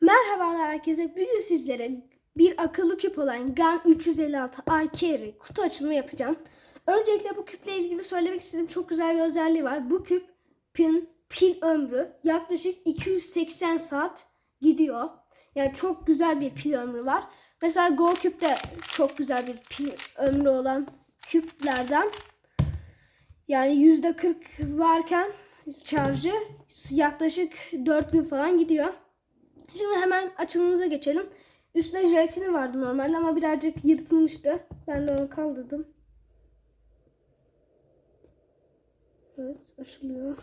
Merhabalar herkese. Bugün sizlere bir akıllı küp olan GAN 356 iCarry kutu açılımı yapacağım. Öncelikle bu küple ilgili söylemek istediğim çok güzel bir özelliği var. Bu küpün pil ömrü yaklaşık 280 saat gidiyor. Yani çok güzel bir pil ömrü var. Mesela Go Küp de çok güzel bir pil ömrü olan küplerden. Yani %40 varken şarjı yaklaşık 4 gün falan gidiyor. Şimdi hemen açılımımıza geçelim. Üstüne jelatini vardı normalde ama birazcık yırtılmıştı. Ben de onu kaldırdım. Evet açılıyor.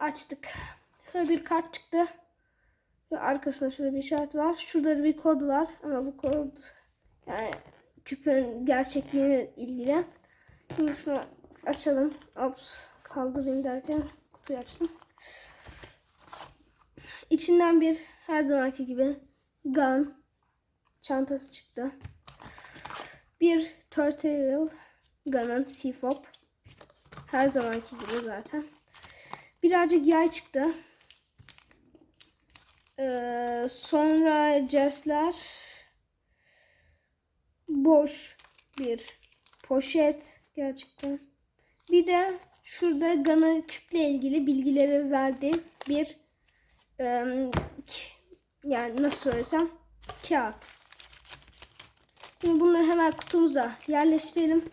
Açtık. Şöyle bir kart çıktı. Ve arkasında şöyle bir işaret var. Şurada da bir kod var ama bu kod yani küpün gerçekliğine ilgili. Şimdi şunu açalım. Ops kaldırayım derken kutuyu açtım. İçinden bir her zamanki gibi gun çantası çıktı. Bir tutorial gun'ın C-Fop. Her zamanki gibi zaten. Birazcık yay çıktı. Ee, sonra jazzler boş bir poşet gerçekten. Bir de şurada Gana küple ilgili bilgileri verdiği bir yani nasıl söylesem kağıt. Şimdi bunları hemen kutumuza yerleştirelim.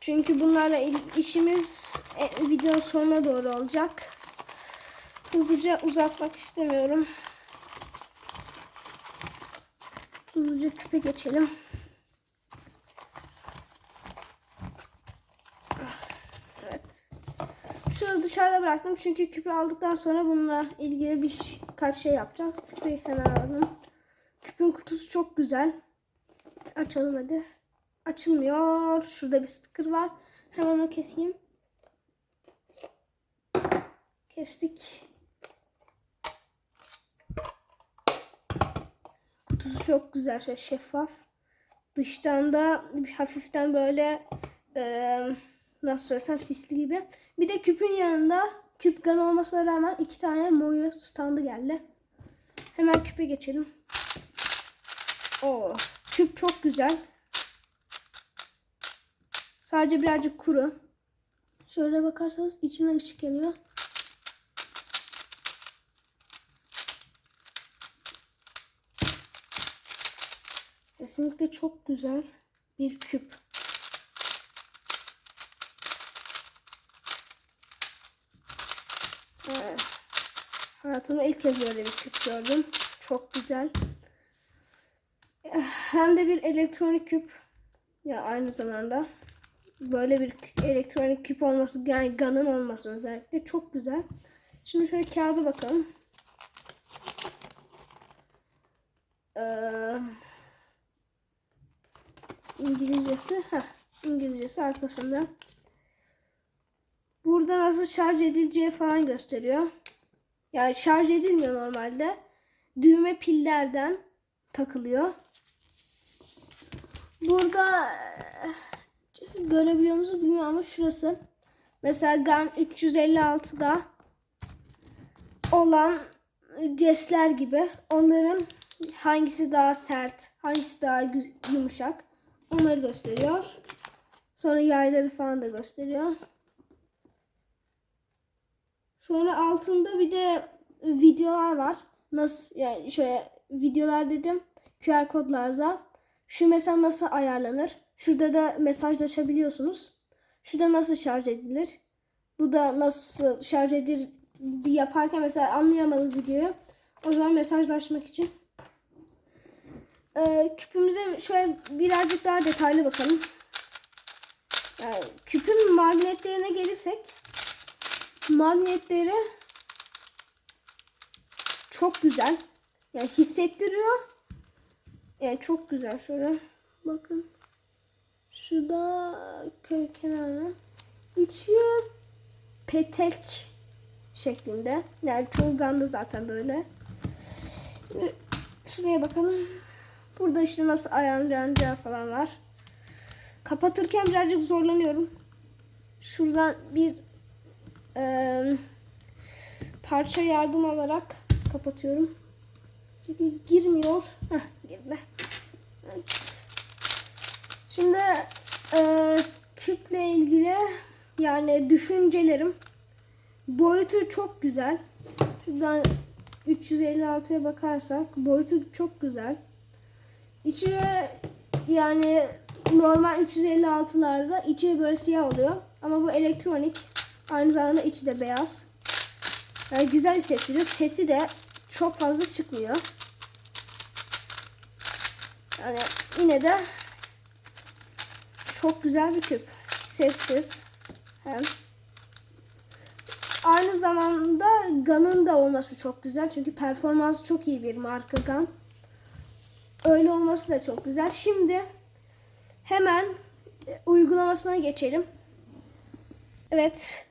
Çünkü bunlarla işimiz e, video sonuna doğru olacak. Hızlıca uzatmak istemiyorum. Hızlıca küpe geçelim. Evet. Şunu dışarıda bıraktım çünkü küpü aldıktan sonra bununla ilgili birkaç şey yapacağız. Küpü hemen alalım. Küpün kutusu çok güzel. Açalım hadi. Açılmıyor. Şurada bir sticker var. Hemen onu keseyim. Kestik. Kutusu çok güzel. Şöyle şeffaf. Dıştan da bir hafiften böyle eee, nasıl söylesem sisli gibi. Bir de küpün yanında küp gun olmasına rağmen iki tane Moyo standı geldi. Hemen küpe geçelim. Oo, küp çok güzel. Sadece birazcık kuru. Şöyle bakarsanız içine ışık geliyor. Kesinlikle çok güzel bir küp. Evet. Hayatımda ilk kez böyle bir küp gördüm. Çok güzel. Hem de bir elektronik küp. Ya aynı zamanda böyle bir elektronik küp olması yani Gun'ın olması özellikle çok güzel. Şimdi şöyle kağıda bakalım. Ee, İngilizcesi, heh, İngilizcesi arkasında. Burada nasıl şarj edileceği falan gösteriyor. Yani şarj edilmiyor normalde. Düğme pillerden takılıyor. Burada eh, görebiliyor musunuz bilmiyorum ama şurası. Mesela GAN 356'da olan cesler gibi onların hangisi daha sert, hangisi daha yumuşak onları gösteriyor. Sonra yayları falan da gösteriyor. Sonra altında bir de videolar var. Nasıl yani şöyle videolar dedim QR kodlarda. Şu mesela nasıl ayarlanır? Şurada da mesajlaşabiliyorsunuz. Şurada nasıl şarj edilir? Bu da nasıl şarj edilir yaparken mesela anlayamadık videoyu. O zaman mesajlaşmak için. Ee, küpümüze şöyle birazcık daha detaylı bakalım. Yani küpün magnetlerine gelirsek magnetleri çok güzel. Yani hissettiriyor. Yani çok güzel. Şöyle bakın. Şurada köy kenarına. İçi petek şeklinde. Yani çoğu zaten böyle. Şuraya bakalım. Burada işte nasıl ayarlanacağı falan var. Kapatırken birazcık zorlanıyorum. Şuradan bir eee parça yardım alarak kapatıyorum. Çünkü girmiyor. Heh, girdi. Evet. Şimdi e, küple ilgili yani düşüncelerim boyutu çok güzel. Şuradan 356'ya bakarsak boyutu çok güzel. İçi yani normal 356'larda içi böyle siyah oluyor. Ama bu elektronik. Aynı zamanda içi de beyaz. Yani güzel hissettiriyor. Sesi de çok fazla çıkmıyor. Yani yine de çok güzel bir küp. Sessiz. Hem. Aynı zamanda Gun'ın da olması çok güzel. Çünkü performansı çok iyi bir marka Gun. Öyle olması da çok güzel. Şimdi hemen uygulamasına geçelim. Evet.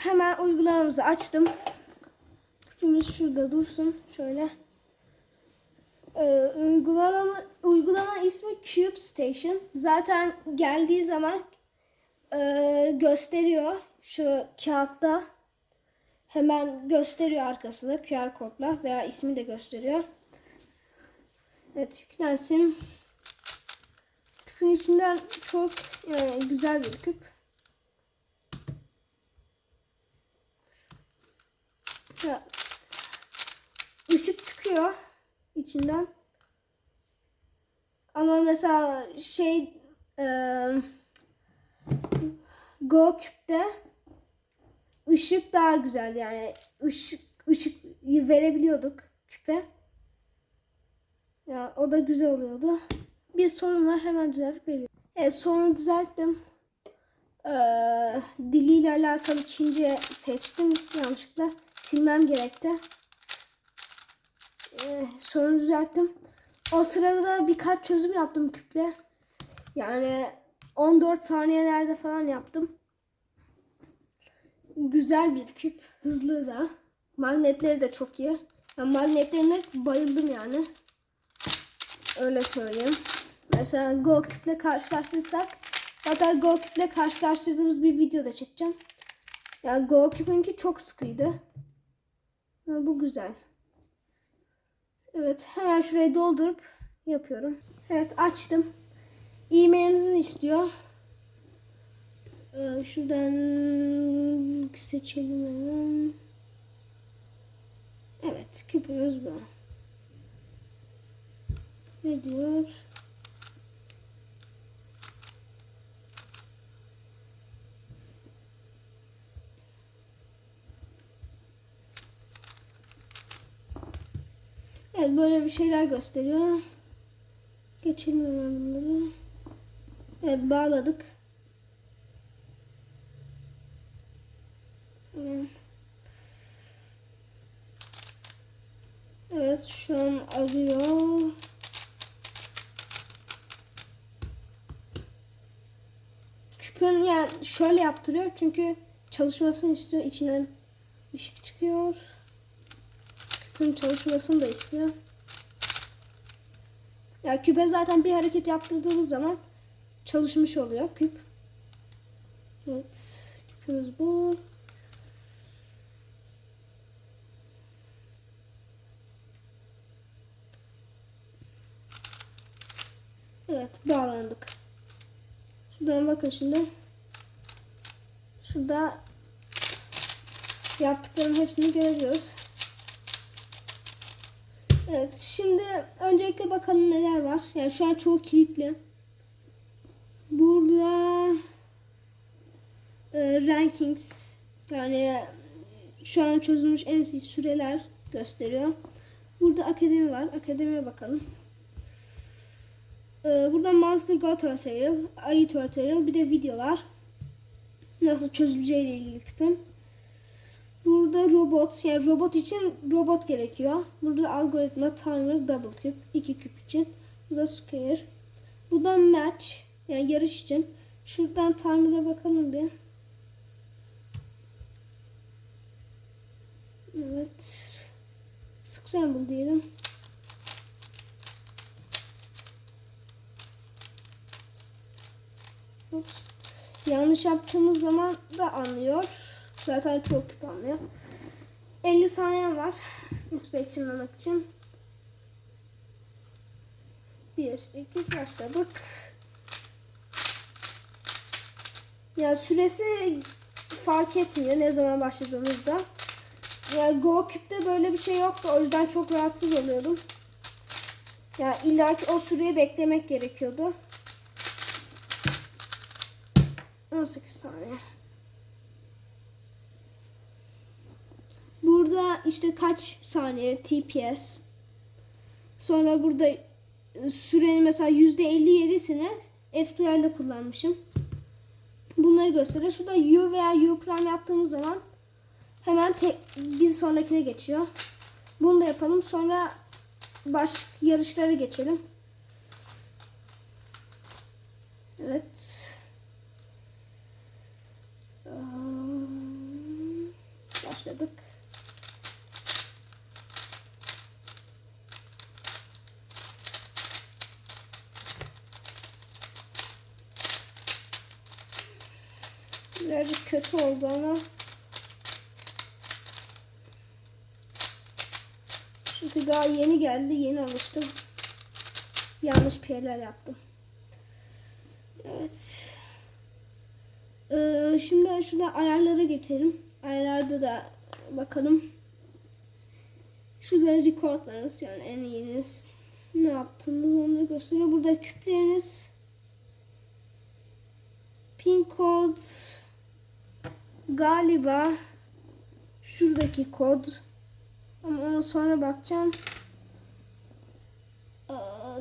Hemen uygulamamızı açtım. Küpümüz şurada dursun. Şöyle. Ee, uygulama, uygulama ismi Cube Station. Zaten geldiği zaman e, gösteriyor. Şu kağıtta hemen gösteriyor arkasında QR kodla veya ismi de gösteriyor. Evet yüklensin. Küpün içinden çok yani güzel bir küp. Ya, ışık çıkıyor içinden. Ama mesela şey e, Go Cube'de ışık daha güzel yani ışık ışık verebiliyorduk küpe. Ya o da güzel oluyordu. Bir sorun var hemen düzeltip veriyorum. Evet sorunu düzelttim. Ee, diliyle alakalı Çince seçtim yanlışlıkla. Silmem gerekti. Ee, sorunu düzelttim. O sırada da birkaç çözüm yaptım küple. Yani 14 saniyelerde falan yaptım. Güzel bir küp. Hızlı da. Magnetleri de çok iyi. Yani magnetlerine bayıldım yani. Öyle söyleyeyim. Mesela Go küple karşılaştırırsak hatta Go küple karşılaştırdığımız bir video da çekeceğim. Yani Go küpünki çok sıkıydı. Bu güzel. Evet hemen şurayı doldurup yapıyorum. Evet açtım. E-mailinizi istiyor. Ee, şuradan seçelim hemen. Evet küpümüz bu. Ne diyor? Evet böyle bir şeyler gösteriyor. Geçelim hemen bunları. Evet bağladık. Evet şu an arıyor. Küpün yani şöyle yaptırıyor çünkü çalışmasını istiyor. İçinden ışık çıkıyor. Küpün çalışmasını da istiyor. Ya küpe zaten bir hareket yaptırdığımız zaman çalışmış oluyor küp. Evet. Küpümüz bu. Evet bağlandık. Şuradan bakın şimdi. Şurada yaptıklarım hepsini görebiliyoruz. Evet şimdi öncelikle bakalım neler var. Yani şu an çoğu kilitli. Burada e, rankings yani şu an çözülmüş en iyi süreler gösteriyor. Burada akademi var. Akademiye bakalım. Ee, burada Monster Go Tutorial, Ayı Tutorial bir de video var. Nasıl çözüleceği ile ilgili küpün. Burada robot, yani robot için robot gerekiyor. Burada algoritma, timer, double küp, iki küp için. Burada square. Burada match, yani yarış için. Şuradan timer'a bakalım bir. Evet. Scramble diyelim. Ups. Yanlış yaptığımız zaman da anlıyor. Zaten çok küp anlıyor. 50 saniyem var inspectionlamak için. 1, 2, başladık. Ya süresi fark etmiyor ne zaman başladığımızda. Ya Go Cube'de böyle bir şey yoktu. O yüzden çok rahatsız oluyordum. Ya illa ki o süreyi beklemek gerekiyordu. 18 saniye. Burada işte kaç saniye TPS. Sonra burada sürenin mesela %57'sini F2 ile kullanmışım. Bunları gösteriyor. Şurada U veya U prime yaptığımız zaman hemen tek, bir sonrakine geçiyor. Bunu da yapalım. Sonra baş yarışlara geçelim. Evet. Başladık. Birazcık kötü oldu ama Çünkü daha yeni geldi. Yeni alıştım. Yanlış PL'ler yaptım. Evet. Ee, şimdi şurada ayarlara geçelim. Ayarlarda da bakalım. Şurada recordlarınız yani en iyiniz ne yaptığınız onu gösteriyor. Burada küpleriniz pin kod galiba şuradaki kod ama ona sonra bakacağım. Aa,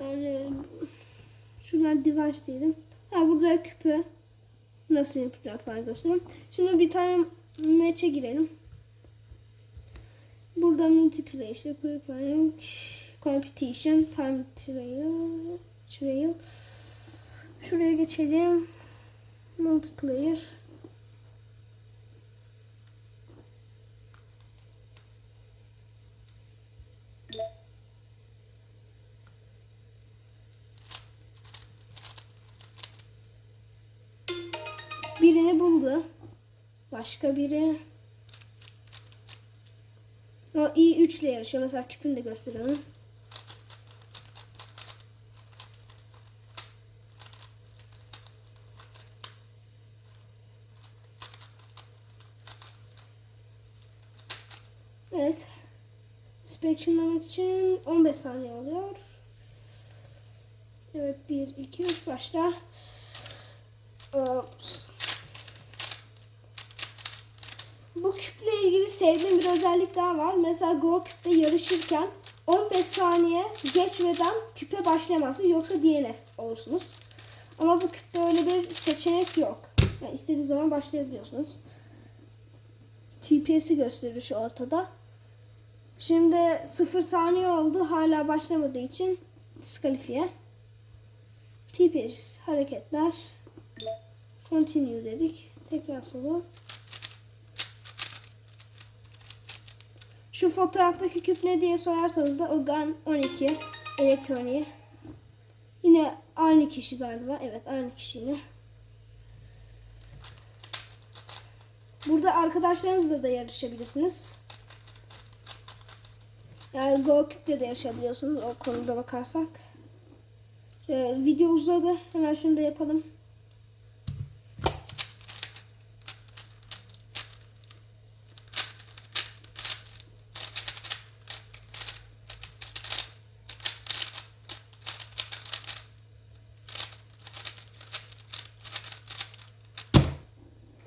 Yani şuradan device diyelim. Ha burada küpü nasıl yapacağım falan göstereyim. Şimdi bir tane match'e girelim. Burada multiplayer işte competition time trial trial şuraya geçelim multiplayer birini buldu. Başka biri o i3 ile yarışıyor. Mesela küpünü de gösterelim. Evet. Inspectionlamak için 15 saniye oluyor. Evet 1, 2, 3 başla. Ops. Bu küple ilgili sevdiğim bir özellik daha var. Mesela Go küpte yarışırken 15 saniye geçmeden küpe başlayamazsın yoksa DNF olursunuz. Ama bu küpte öyle bir seçenek yok. Yani istediğiniz zaman başlayabiliyorsunuz. TPS'i gösteriyor şu ortada. Şimdi 0 saniye oldu. Hala başlamadığı için diskalifiye. TPS hareketler. Continue dedik. Tekrar solo. Şu fotoğraftaki küp ne diye sorarsanız da Ogan 12 elektroniği. Yine aynı kişi galiba. Evet aynı kişi yine. Burada arkadaşlarınızla da yarışabilirsiniz. Yani Go Küp'te de yarışabiliyorsunuz o konuda bakarsak. Ee, video uzadı. Hemen şunu da yapalım.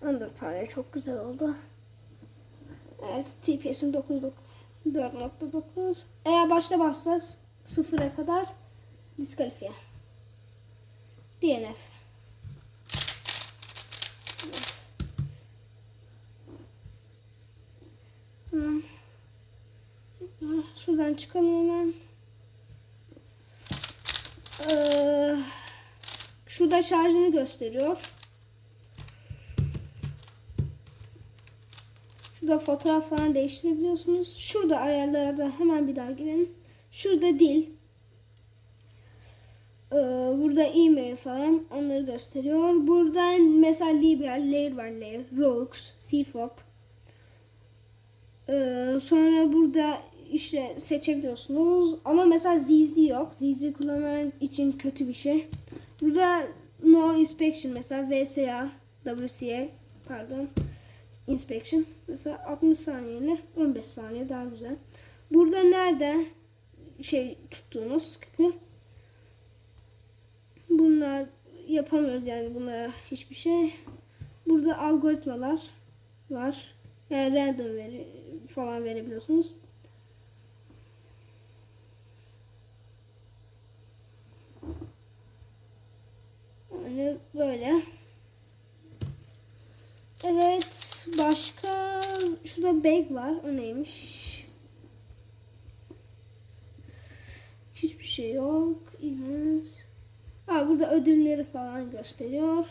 Under tane çok güzel oldu. Evet TPS'im 9.4.9. Eğer başlamazsanız sıfıra kadar diskalifiye. DNF. Evet. Şuradan çıkalım hemen. Ee, şurada şarjını gösteriyor. Şurada fotoğraf falan değiştirebiliyorsunuz. Şurada ayarlarda hemen bir daha girelim. Şurada dil. Ee, burada e-mail falan onları gösteriyor. Burada mesela Libya, Layer by Layer, Rogues, CFOP. Ee, sonra burada işte seçebiliyorsunuz. Ama mesela ZZ yok. ZZ kullananlar için kötü bir şey. Burada No Inspection mesela VSA, WCA pardon inspection mesela 60 saniyeli 15 saniye daha güzel. Burada nerede şey tuttuğunuz küpü bunlar yapamıyoruz yani bunlara hiçbir şey. Burada algoritmalar var. Yani random veri falan verebiliyorsunuz. Yani böyle. Evet. Başka şurada bag var. O neymiş? Hiçbir şey yok. Events. Aa, burada ödülleri falan gösteriyor.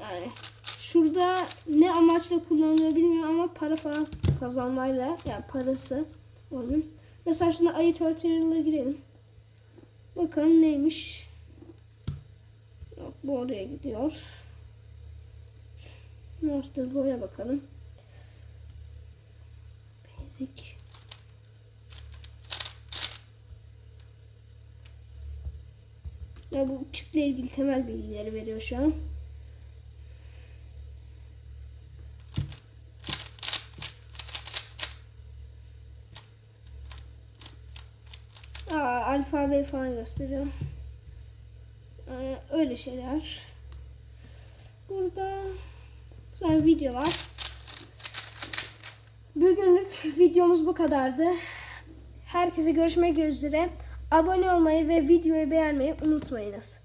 Yani şurada ne amaçla kullanılıyor bilmiyorum ama para falan kazanmayla yani parası onun. Mesela şuna ayı tutorial'a girelim. Bakalım neymiş. Yok bu oraya gidiyor. Master Go'ya bakalım. Basic. Ya bu küple ilgili temel bilgileri veriyor şu an. Aa, alfabe falan gösteriyor. Ee, öyle şeyler. Burada sonra video var. Bugünlük videomuz bu kadardı. Herkese görüşmek üzere. Abone olmayı ve videoyu beğenmeyi unutmayınız.